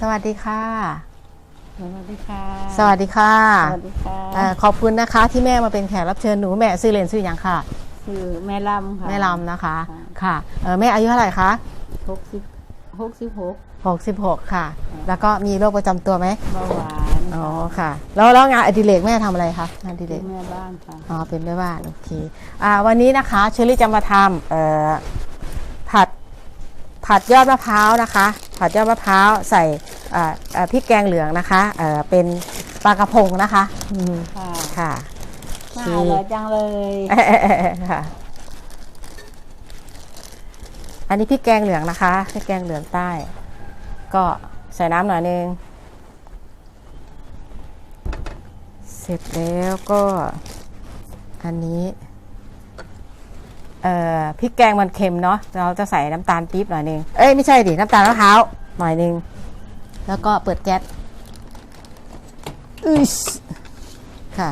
สวัสดีค่ะ สวัสดีค่ะ สวัสดีค่ะสวัสดีค่ะเอ่อขอบคุณนะคะที่แม่มาเป็นแขกรับเชิญหนูแม่ซื้อเลนซื้ออย่างค่ะชื่อแม่ลำค่ะ แม่ลำนะคะค่ะ ค่ะเออแม่อายุเท่าไหร่คะหกสิบหกสิบหก66 ค่ะ แล้วก็มีโรคประจำตัวไหมเบาหวานอ๋อค่ะ แล้วแล้วงานอดิเรกแม่ทำอะไรคะงานอดิเรเป็นกแม่บ้านค่ะอ๋อเป็นแม่บ้านโอเคอ่าวันนี้นะคะเชอรี่จะมาทำเอ่อผัดผัดยอดมะพร้าวนะคะ ผัดยอดมะพร้าวใส่อ่าอ่าพริกแกงเหลืองนะคะเอ่อเป็นปลากระพงนะคะอืมค่ะค่ะน่าอร่อยจังเลยค่ะอันนี้พริกแกงเหลืองนะคะพริกแกงเหลืองใต้ ก็ใส่น้ำหน่อยนึงเสร็จแล้วก็อันนี้เอ่อ พริกแกงมันเค็มเนาะเราจะใส่น้ำตาลปี๊บหน่อยนึงเอ้ยไม่ใช่ดิน้ำตาลมะพร้าวหน่อยนึงแล้วก็เปิดแก๊สอึชค่ะ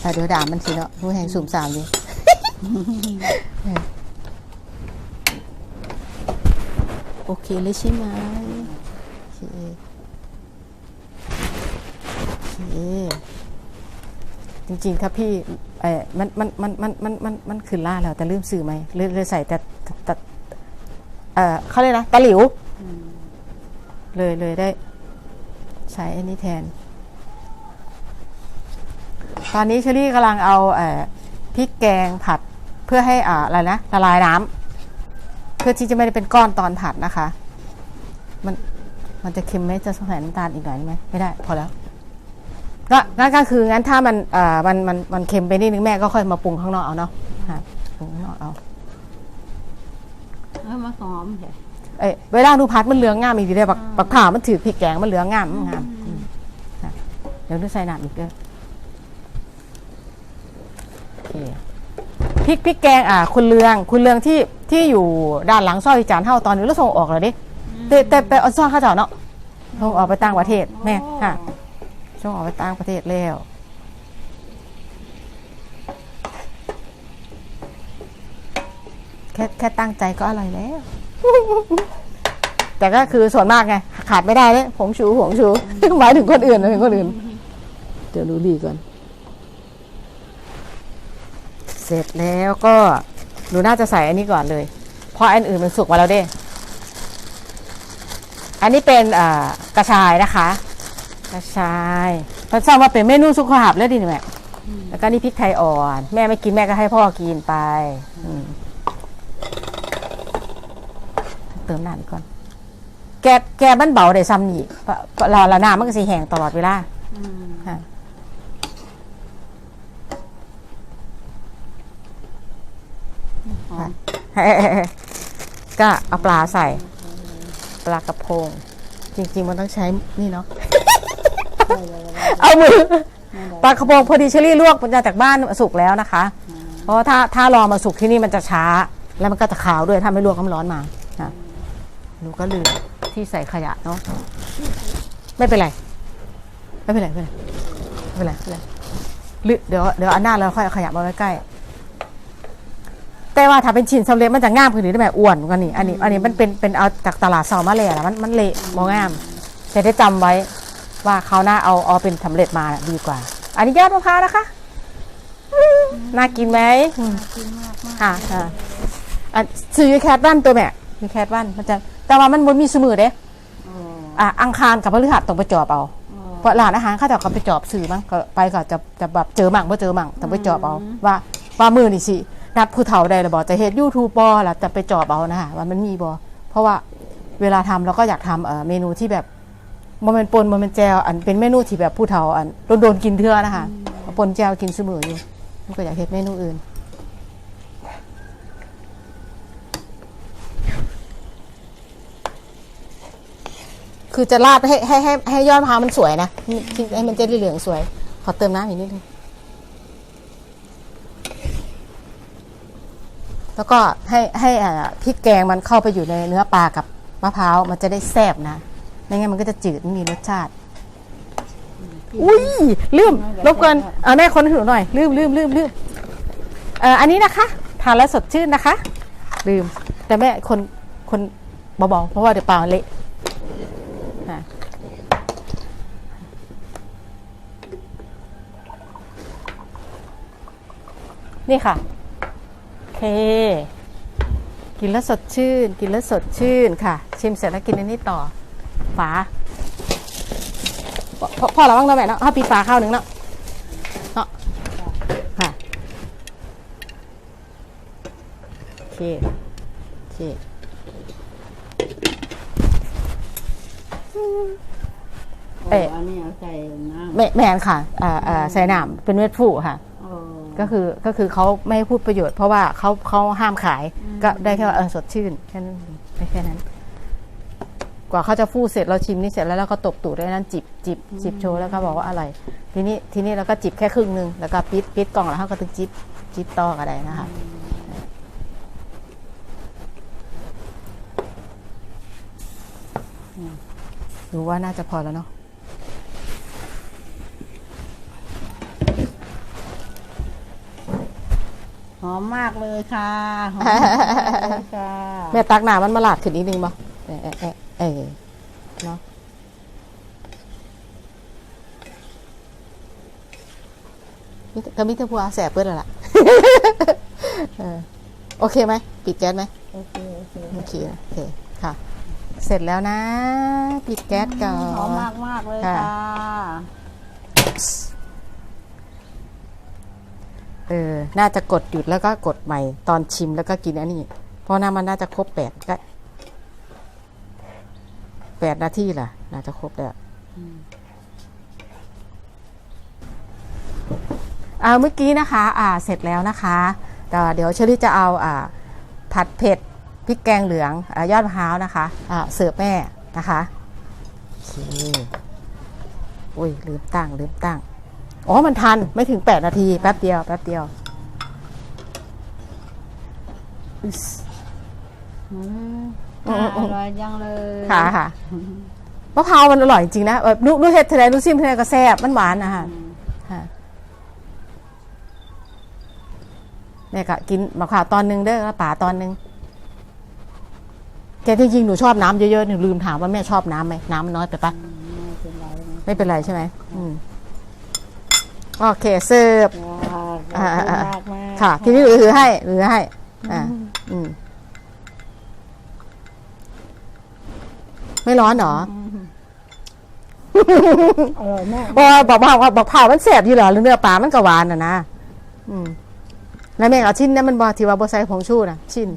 แต่เดี๋ยวด่ามันสิเนาะรู้แห่งสุ่มสามดิโอเคเลยใช่ไหมโอเคโอเค จริงๆถ้าพี่เออมันมันมันมันมันมันมันขึ้นล่าแล้วแต่ลืมสื่อไหมเลยเลยใส่แต่แต่เออเขาเรียกนะตะหลิว เลยเลยได้ ใช้อันนี้แทน ตอนนี้เชอรี่กำลังเอาเออพริกแกงผัดเพื่อให้อ่าอะไรนะละลายน้ำเพื่อที่จะไม่ได้เป็นก้อนตอนผัดนะคะ มันมันจะเค็มไหมจะใส่น้ำตาลอีกหน่อยไหมไม่ได้ พอแล้ว ก็งั้นก็คืองั้นถ้ามันเอ่อมันมันมันเค็มไปนิดนึงแม่ก็ค่อยมาปรุงข้างนอกเอาเนาะค่ะปรุงข้างนอกเอาเออมาหอมใช่เอ้ยเวลาดูพัดมันเหลืองงามอีกทีได้บักบักผ่ามันถือพริกแกงมันเหลืองงามงามอืมค่ะเดี๋ยวดูใส่น้ำอีกเด้อโอเคพริกพริกแกงอ่าคุณเลืองคุณเลืองที่ที่อยู่ด้านหลังซอยจานเท่าตอนนี้เราส่งออกแล้วดิแต่แต่ไปเอาซ่อนข้าวเจ้าเนาะส่งออกไปต่างประเทศแม่ค่ะ ส่งออกไปต่างประเทศแล้วแค่แค่ตั้งใจก็อร่อยแล้ว แต่ก็คือส่วนมากไง ขาดไม่ได้เลยผงชูผงชูหมายถึงคนอื่นนะถึงคนอื่น เดี๋ยวดูดีก่อน เสร็จแล้วก็หนูน่าจะใส่อันนี้ก่อนเลย เพราะอันอื่นมันสุกมาแล้วเด้ อันนี้เป็นกระชายนะคะ กระชายเพราะทราบว่าเป็นเมนูสุขภาพแล้วดิแม่แล้วก็นี่พริกไทยอ่อน แม่ไม่กินแม่ก็ให้พ่อกินไปอืมเติมน้ำอีกก่อน แกะแกะมันเบาได้ซ้ำนี่เพราะเพราะเราละน้ำมันก็สีแห้งตลอดเวลาอืมค่ะค่ะก็เอาปลาใส่ ปลากระพง จริง ๆ มันต้องใช้นี่เนาะ เอามือปลากระพงพอดีเชอรี่ลวกมันจะจากบ้านสุกแล้วนะคะ เพราะถ้าถ้ารอมาสุกที่นี่มันจะช้า แล้วมันก็จะขาวด้วยถ้าไม่ลวกน้ำร้อนมาหนูก็ลืมที่ใส่ขยะเนาะไม่เป็นไรไม่เป็นไรไม่เป็นไรไม่เป็นไรเดี๋ยวเดี๋ยวอันหน้าเราค่อยเอาขยะมาไว้ใกล้แต่ว่าถ้าเป็นชิ้นสำเร็จมันจะง่ามขึ้นนี่ได้ไหมอ้วนกว่านี่อันนี้ อันนี้มันเป็นเป็นเอาจากตลาดเซามาเลยแล้วมันมันเละมองง่ามจะได้จำไว้ ว่าเขาวหน้าเอาเอาเป็นสำเร็จมาน่ะดีกว่า อันนี้ยอดมะพร้าวนะคะอืมน่ากินไหมอืมกินมากมากค่ะค่ะอันซื้อยูแคทบ้านตัวแม่ยูแคทบ้านมันจะแต่ว่ามันมันมีสมือเด้โอ้อะอังคารกับพฤหัสต้องไปจอบเอาโอ้เพราะร้านอาหารเขาจะเอาไปจอบสื่อมั้งก็ไปก็จะจะแบบเจอมั่งบ่เจอมั่งต้องไปจอบเอาว่าว่ามือนี่สินัดผู้เฒ่าได้หรือบ่จะเฮ็ดยูทูบบอล่ะจะไปจอบเอานะคะว่ามันมีบ่เพราะว่าเวลาทำเราก็อยากทำเอ่อเมนูที่แบบ โมเมนปนโมเมนแจวอันเป็นเมนูที่แบบผู้เฒ่าอันโดนๆกินเทื่อนะคะปนแจวกินเสมออยู่มันก็อยากเฮ็ดเมนูอื่นคือจะราดให้ให้ให้ให้ยอดมะพร้าวมันสวยนะที่ให้มันจะได้เหลืองสวย ขอเติมน้ำอีกนิดนึงแล้วก็ให้ให้อ่าพริกแกงมันเข้าไปอยู่ในเนื้อปลากับมะพร้าวมันจะได้แซ่บนะ ไม่งั้นมันก็จะจืดไม่มีรสชาติ อุ้ยลืมรบกวนเอาแม่คนให้หนูหน่อย ลืมลืมลืมลืมเอ่ออันนี้นะคะทานแล้วสดชื่นนะคะ ลืม แต่แม่คนคนเบาๆเพราะว่าเดี๋ยวเปล่าเละนี่ค่ะเค กินแล้วสดชื่น กินแล้วสดชื่นค่ะ ชิมเสร็จแล้วกินอันนี้ต่อ ฝาพอพอระวังเราแม่เนาะถ้าปีฝาข้าวหนึ่งเนาะเนาะค่ะโอเคโอเคโอ้อันนี้เอาใส่น้ำแม่แมนค่ะอ่าอ่าใส่น้ำเป็นเม็ดฟูค่ะโอ้ก็คือก็คือเขาไม่ให้พูดประโยชน์เพราะว่าเขาเขาห้ามขายก็ได้แค่ว่าเออสดชื่นแค่นั้นเองได้แค่นั้น กว่าเขาจะฟูดเสร็จเราชิมนี่เสร็จแล้วเราก็ตบตูดด้วยนั้นจิบจิบจิบโชว์แล้วก็บอกว่าอร่อยทีนี้ทีนี้เราก็จิบแค่ครึ่งหนึงแล้วก็ปิดปิดกล่องแล้วเขาก็ถึงจิบจิบต่อก็ได้นะคะดูว่าน่าจะพอแล้วเนาะหอมมากเลยค่ะหอมมากเลยค่ะ แม่ตักหนามันมาหลาดขึ้นนิดนึงบ่เอะเอะ เอะเอะเนาะมิก็มิเตอร์พัวแสบเปิดแล้วล่ะเออโอเคไหม ปิดแก๊สไหมโอเค โอเค โอเค โอเค ค่ะ เสร็จแล้วนะ ปิดแก๊สก่อนหอมมากมากๆเลยค่ะค่ะ เออ น่าจะกดหยุดแล้วก็กดใหม่ ตอนชิมแล้วก็กินอันนี้ เพราะน้ามันน่าจะครบแปดก็ แปดนาทีล่ะ น่าจะครบแล้วอ่าเมื่อกี้นะคะ อ่า เสร็จแล้วนะคะแต่เดี๋ยวเชอรี่จะเอาอ่าผัดเผ็ดพริกแกงเหลืองอายอดมะพร้าวนะคะอ่าเสิร์ฟแม่นะคะโอเคอุ้ยลืมตั้งลืมตั้งอ๋อมันทันไม่ถึง 8 นาที แป๊บเดียว แป๊บเดียวอืม อืมอืมอร่อยจังเลยค่ะค่ะมะพร้าวมันอร่อยจริงนะแบบนุนุเฮ็ดเทเลนุซิมเทเลก็แซ่บมันหวานนะคะอืมค่ะแม่ก็กินมะพร้าวตอนหนึงเด้อแล้วป่าตอนหนึงแกที่จริงหนูชอบน้ำเยอะๆหนูลืมถามว่าแม่ชอบน้ำไหมน้ำมันน้อยไปปะไม่เป็นไรนะไม่เป็นไรใช่ไหมอืมโอเคเสิร์ฟว้าวขอบคุณอ่าอ่าอ่ามากมากค่ะทีนี้หรือถือให้หรือให้ อ่า อืม ไม่ร้อนเหรออร่อยมากบอกว่าบอกว่าบอกเผามันแสบอยู่เหรอหรือเนื้อปลามันก็หวานอะนะอืมแล้วแม่งเอาชิ้นนั้นมันบอที่ว่าบใส่ผงชูนะชิ้น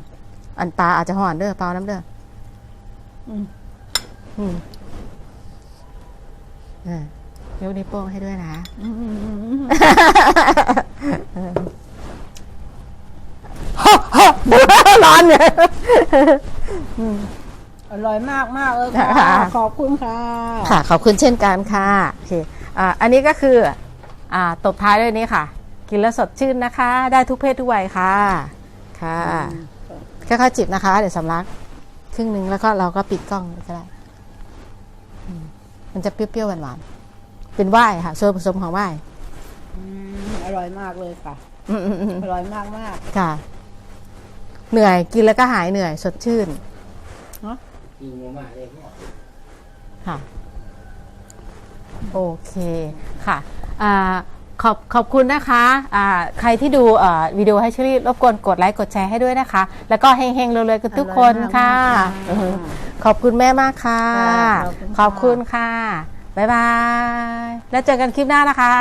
อันปลาอาจจะห่อนเด้อปลาน้ำเด้ออืมอืมเออยกนิ้วโป้งให้ด้วยนะอืมอืมอืมอืมร้อนเนี่ย อร่อยมากมากๆเลยค่ะค่ะ ขอบคุณค่ะ ค่ะ ขอบคุณเช่นกันค่ะโอเคอ่าอันนี้ก็คืออ่าตบท้ายด้วยนี้ค่ะ กินแล้วสดชื่นนะคะ ได้ทุกเพศทุกวัยค่ะ ค่ะค่อยๆจิบนะคะ เดี๋ยวสำลัก ครึ่งหนึ่งแล้วก็เราก็ปิดกล้องก็ได้อืมมันจะเปรี้ยวๆหวานๆเป็นว่ายค่ะส่วนผสมของว่ายอืมอร่อยมากเลยค่ะอืมๆอร่อยมากมากๆค่ะ เหนื่อยกินแล้วก็หายเหนื่อยสดชื่น กินมาเลยเนี่ยค่ะ โอเคค่ะอ่าขอบขอบคุณนะคะอ่าใครที่ดูอ่าวิดีโอให้เชอรี่รบกวนกดไลค์กดแชร์ให้ด้วยนะคะ แล้วก็เฮงๆรวยๆกันทุกคนค่ะอร่อยมากๆค่ะอือขอบคุณแม่มากค่ะค่ะขอบคุณค่ะ ขอบคุณค่ะ บ๊ายบาย แล้วเจอกันคลิปหน้านะคะ